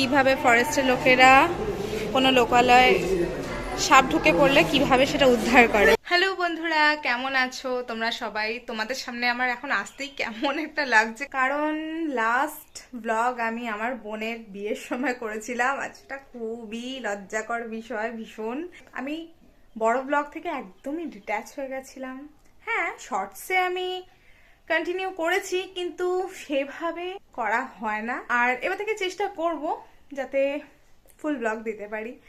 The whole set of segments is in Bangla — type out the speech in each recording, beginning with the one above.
কীভাবে ফরেস্টের লোকেরা কোনো লোকালয় সাপ ঢুকে পড়লে কীভাবে সেটা উদ্ধার করে? হ্যালো বন্ধুরা, কেমন আছো? তোমরা সবাই? তোমাদের সামনে আমার এখন আসতেই কেমন একটা লাগছে। কারণ লাস্ট ব্লগ আমি আমার বোনের বিয়ের সময় করেছিলাম। আজটা খুবই লজ্জাকর বিষয়, ভীষণ। আমি বড় ব্লগ থেকে একদমই ডিট্যাচ হয়ে গেছিলাম। হ্যাঁ শর্টসে আমি কন্টিনিউ করেছি, কিন্তু সেভাবে করা হয় না। আর এবার থেকে চেষ্টা করব যাতে ফুল ব্লগ দিতে পারি।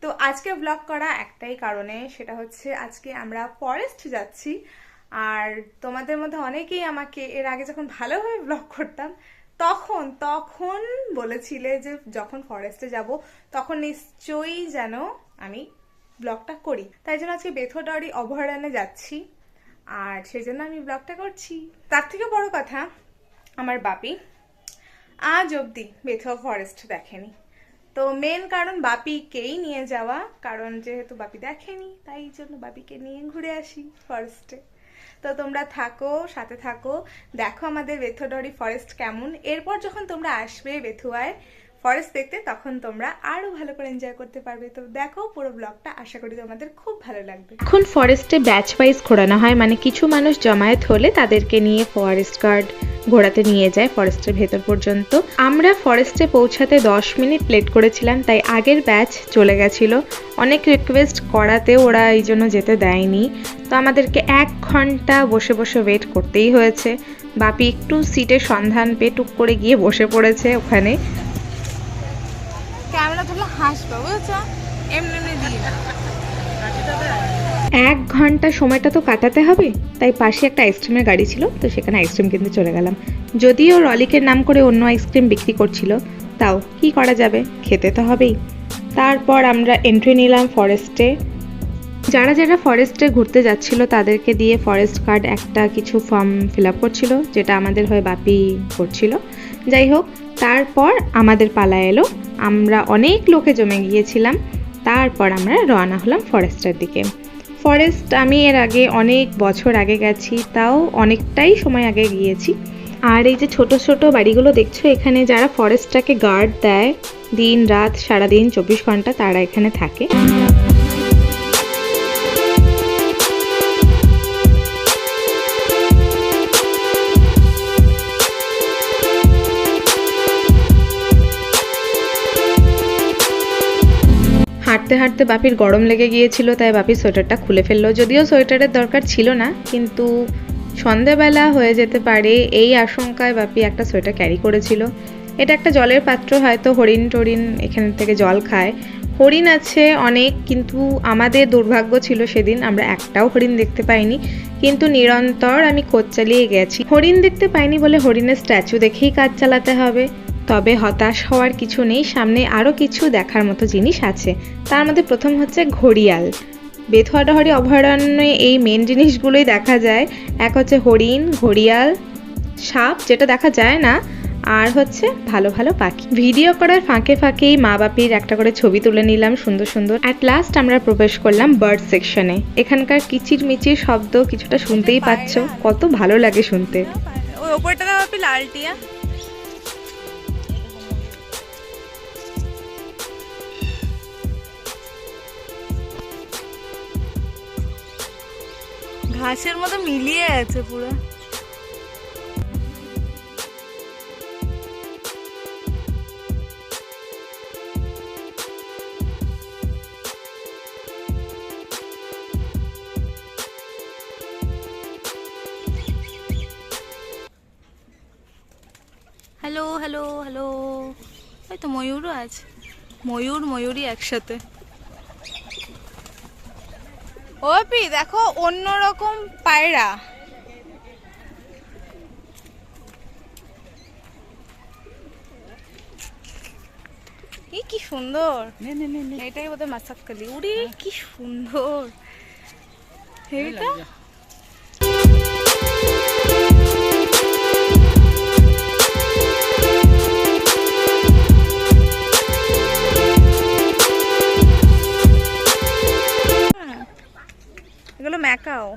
তো আজকে ব্লগ করা একটাই কারণে, সেটা হচ্ছে আজকে আমরা ফরেস্ট যাচ্ছি। আর তোমাদের মধ্যে অনেকেই আমাকে এর আগে যখন ভালোভাবে ব্লগ করতাম, তখন তখন বলেছিলে যে যখন ফরেস্টে যাব, তখন নিশ্চয়ই যেন আমি ব্লগটা করি। তাই জন্য আজকে বেথোডরি অভয়ারণ্যে যাচ্ছি। আর সেই জন্য আমি ব্লগটা করছি। তার থেকে বড় কথা, আমার বাপি আজ অবধি বেথুয়া ফরেস্ট দেখেনি। তো মেন কারণ বাপিকেই নিয়ে যাওয়া, কারণ যেহেতু বাপি দেখেনি, তাই জন্য বাপিকে নিয়ে ঘুরে আসি ফরেস্টে তো তোমরা থাকো, সাথে থাকো, দেখো আমাদের বেথুডরি ফরেস্ট কেমন। এরপর যখন তোমরা আসবে বেথুয়ায় ফরেস্ট দেখতে, তখন তোমরা আরও ভালো করে এনজয় করতে পারবে। তো দেখো পুরো ব্লগটা আশা করি তোমাদের খুব ভালো লাগবে। এখন ফরেস্টে ব্যাচ ওয়াইজ ঘোরানো হয় মানে কিছু মানুষ জমায়েত হলে তাদেরকে নিয়ে ফরেস্ট গার্ড ঘোরাতে নিয়ে যায় ফরেস্টের ভেতর পর্যন্ত। আমরা ফরেস্টে পৌঁছাতে দশ মিনিট লেট করেছিলাম, তাই আগের ব্যাচ চলে গেছিল। অনেক রিকোয়েস্ট করাতে ওরা এই জন্য যেতে দেয়নি। তো আমাদেরকে এক ঘণ্টা বসে বসে ওয়েট করতেই হয়েছে। বাপি একটু সিটের সন্ধান পেয়ে টুক করে গিয়ে বসে পড়েছে ওখানে। ক্যামেরা ধরলে হাসবে এমনি এমনি দিয়ে না। এক ঘণ্টা সময়টা তো কাটাতে হবে। তাই পাশে একটা আইসক্রিমের গাড়ি ছিল, তো সেখানে আইসক্রিম কিনতে চলে গেলাম। যদিও রলিকের নাম করে অন্য আইসক্রিম বিক্রি করছিল, তাও কি করা যাবে? খেতে তো হবেই। তারপর আমরা এন্ট্রি নিলাম ফরেস্টে যারা যারা ফরেস্টে ঘুরতে যাচ্ছিল, তাদেরকে দিয়ে ফরেস্ট কার্ড একটা কিছু ফর্ম ফিল আপ করছিল, যেটা আমাদের হয়ে বাপি করছিল। যাই হোক, তারপর আমাদের পালা এলো। আমরা অনেক লোকে জমে গিয়েছিলাম। তারপর আমরা রওনা হলাম ফরেস্টের দিকে। ফরেস্ট আমি এর আগে অনেক বছর আগে গেছি, তাও অনেকটাই সময় আগে গিয়েছি। আর এই যে ছোট ছোট বাড়িগুলো দেখছ, এখানে যারা ফরেস্টটাকে গার্ড দেয়, দিন, রাত, সারাদিন, চব্বিশ ঘণ্টা তারা এখানে থাকে। হাঁটতে হাঁটতে বাপির গরম লেগে গিয়েছিল, তাই বাপি সোয়েটারটা খুলে ফেলল। যদিও সোয়েটারের দরকার ছিল না, কিন্তু সন্ধেবেলা হয়ে যেতে পারে এই আশঙ্কায় বাপি একটা সোয়েটার ক্যারি করেছিল। এটা একটা জলের পাত্র, হয়তো হরিণ টরিণ এখান থেকে জল খায়। হরিণ আছে অনেক, কিন্তু আমাদের দুর্ভাগ্য ছিল সেদিন আমরা একটাও হরিণ দেখতে পাইনি। কিন্তু নিরন্তর আমি খোঁজ চালিয়ে গেছি। হরিণ দেখতে পাইনি বলে হরিণের স্ট্যাচু দেখেই কাজ চালাতে হবে। তবে হতাশ হওয়ার কিছু নেই, সামনে আরও কিছু দেখার মতো জিনিস আছে। তার মধ্যে প্রথম হচ্ছে ঘড়িয়াল। বেথুয়াডাহরি অভয়ারণ্যে এই মেন জিনিসগুলোই দেখা যায়। এক হচ্ছে হরিণ, ঘড়িয়াল, সাপ, যেটা দেখা যায় না। আর হচ্ছে ভালো ভালো পাখি। ভিডিও করার ফাঁকে ফাঁকেই মা বাপির একটা করে ছবি তুলে নিলাম সুন্দর সুন্দর। অ্যাট লাস্ট আমরা প্রবেশ করলাম বার্ড সেকশনে এখানকার কিচির মিচির শব্দ কিছুটা শুনতেই পাচ্ছ। কত ভালো লাগে শুনতে। ওপরটা লালটিয়া? ঘাসের মতো মিলিয়ে আছে পুরো। হ্যালো হ্যালো হ্যালো এই তো ময়ূরও আছে। ময়ূর, ময়ূরই একসাথে। ওপি দেখো অন্যরকম পায়রা। এই কি সুন্দর। এটাই বোধহয় মাসাক্কালি উড়ি কি সুন্দর। এইটা? ম্যাকাও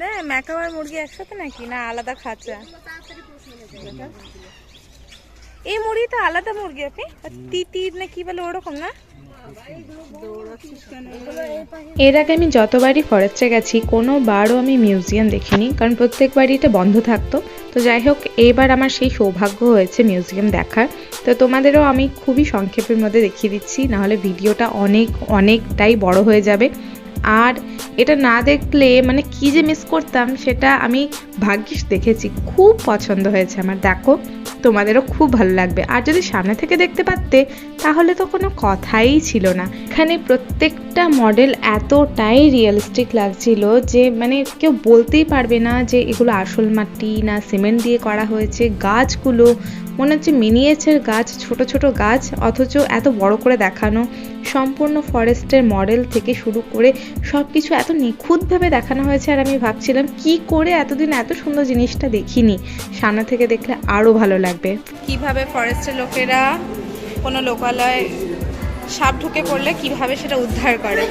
না, ম্যাকাও আর মুরগি একসাথে নাকি? না, আলাদা খাঁচা। এই মুরগি তো আলাদা মুরগি, আপনি? তিতির না কি বলে, ওরকম না? এর আগে আমি যতবারই ফরেস্টে গেছি কোনো বারও আমি মিউজিয়াম দেখিনি, কারণ প্রত্যেকবারই এটা বন্ধ থাকতো। তো যাই হোক, এবার আমার সেই সৌভাগ্য হয়েছে মিউজিয়াম দেখার। তো তোমাদেরও আমি খুবই সংক্ষেপের মধ্যে দেখিয়ে দিচ্ছি, নাহলে ভিডিওটা অনেক, অনেকটাই বড় হয়ে যাবে। আর এটা না দেখলে মানে কি যে মিস করতাম, সেটা আমি ভাগ্যিস দেখেছি। খুব পছন্দ হয়েছে আমার, দেখো। তোমাদেরও খুব ভালো লাগবে। আর যদি সামনে থেকে দেখতে পারতে, তাহলে তো কোনো কথাই ছিল না। এখানে প্রত্যেকটা মডেল এতটাই রিয়েলিস্টিক লাগছিল যে মানে কেউ বলতেই পারবে না যে, এগুলো আসল মাটি না সিমেন্ট দিয়ে করা হয়েছে। গাছগুলো মনে হচ্ছে মিনিয়েচার গাছ, ছোট ছোট গাছ, অথচ এত বড় করে দেখানো। সম্পূর্ণ ফরেস্টের মডেল থেকে শুরু করে সব কিছু এত নিখুঁতভাবে দেখানো হয়েছে। আর আমি ভাবছিলাম, কি করে এতদিন এত সুন্দর জিনিসটা দেখিনি? সামনে থেকে দেখলে আরও ভালো লাগবে। কীভাবে ফরেস্টের লোকেরা কোনো লোকালয় সাপ ঢুকে পড়লে কীভাবে সেটা উদ্ধার করে?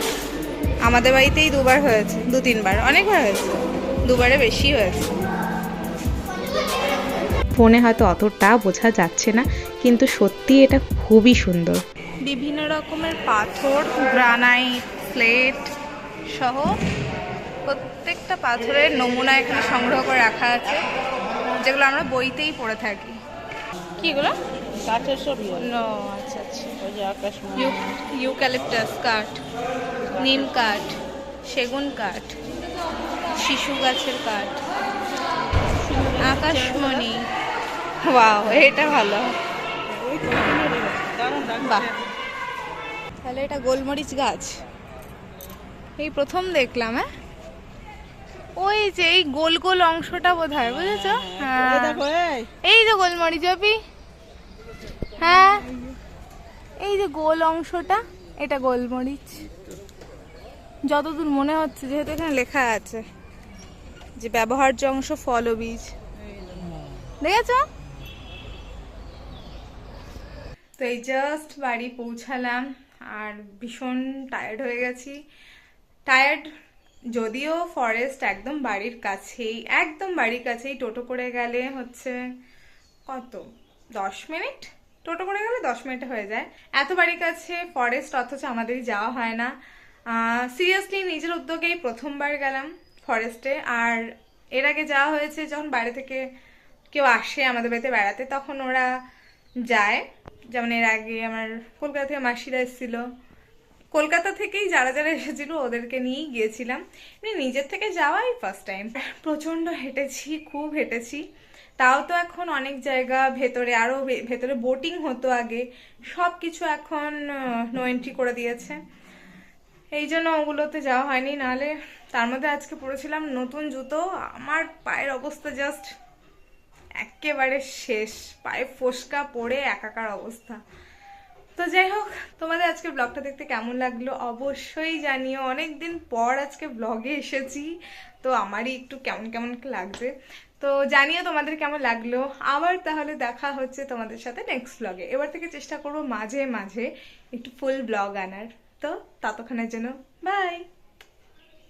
আমাদের বাড়িতেই দুবার হয়েছে দু তিনবার অনেকবার হয়েছে দুবারে বেশি হয়েছে। ফোনে হয়তো অতটা বোঝা যাচ্ছে না কিন্তু সত্যি এটা খুবই সুন্দর। বিভিন্ন রকমের পাথর গ্রানাইট প্লেট সহ প্রত্যেকটা পাথরের নমুনা এখানে সংগ্রহ করে রাখা আছে যেগুলো আমরা বইতেই পড়ে থাকি। কি এগুলো? কাঠের সবই নো আচ্ছা আচ্ছা। ওই যে আকাশ ইউ- ইউক্যালিপটাস কাঠ নিম কাঠ সেগুন কাঠ শিশু গাছের কাঠ আকাশমণি ওয়াও এটা ভালো। বাহ। তাহলে এটা গোলমরিচ গাছ। এই প্রথম দেখলাম হ্যাঁ? ওই যে এই গোল গোল অংশটা বোধ হয় বুঝেছ? হ্যাঁ। এই এই। যে গোলমরিচ আপি হ্যাঁ। এই যে গোল অংশটা এটা গোলমরিচ। যতদূর মনে হচ্ছে যেহেতু এখানে লেখা আছে যে ব্যবহার্য অংশ ফল ও বীজ দেখেছ? তো এই জাস্ট বাড়ি পৌঁছালাম আর ভীষণ টায়ার্ড হয়ে গেছি। টায়ার্ড যদিও ফরেস্ট একদম বাড়ির কাছেই, একদম বাড়ির কাছেই টোটো করে গেলে হচ্ছে কত? দশ মিনিট? টোটো করে গেলে দশ মিনিটে হয়ে যায়। এত বাড়ির কাছে ফরেস্ট অথচ আমাদেরই যাওয়া হয় না। সিরিয়াসলি নিজের উদ্যোগেই প্রথমবার গেলাম ফরেস্টে আর এর আগে যাওয়া হয়েছে যখন বাইরে থেকে কেউ আসে আমাদের বাড়িতে বেড়াতে, তখন ওরা যায়। যেমন এর আগে আমার কলকাতা থেকে মাসিরা এসেছিল। কলকাতা থেকেই যারা যারা এসেছিল ওদেরকে নিয়েই গিয়েছিলাম। এমনি নিজের থেকে যাওয়াই ফার্স্ট টাইম প্রচণ্ড হেঁটেছি, খুব হেঁটেছি। তাও তো এখন অনেক জায়গা, ভেতরে আরও ভেতরে বোটিং হতো আগে। সব কিছু এখন নো এন্ট্রি করে দিয়েছে। এই জন্য ওগুলোতে যাওয়া হয়নি। নাহলে তার মধ্যে আজকে পড়েছিলাম নতুন জুতো। আমার পায়ের অবস্থা জাস্ট একেবারে শেষ। পায়ে ফোসকা পড়ে একাকার অবস্থা। তো যাই হোক, তোমাদের আজকে ব্লগটা দেখতে কেমন লাগল অবশ্যই জানিও। অনেক দিন পর আজকে ব্লগে এসেছি, তো আমারই একটু কেমন কেমন লাগছে। তো জানিও তোমাদের কেমন লাগল। আবার তাহলে দেখা হচ্ছে তোমাদের সাথে নেক্সট ব্লগে এবার থেকে চেষ্টা করব মাঝে মাঝে একটু ফুল ব্লগ আনার। তো ততক্ষণের জন্য বাই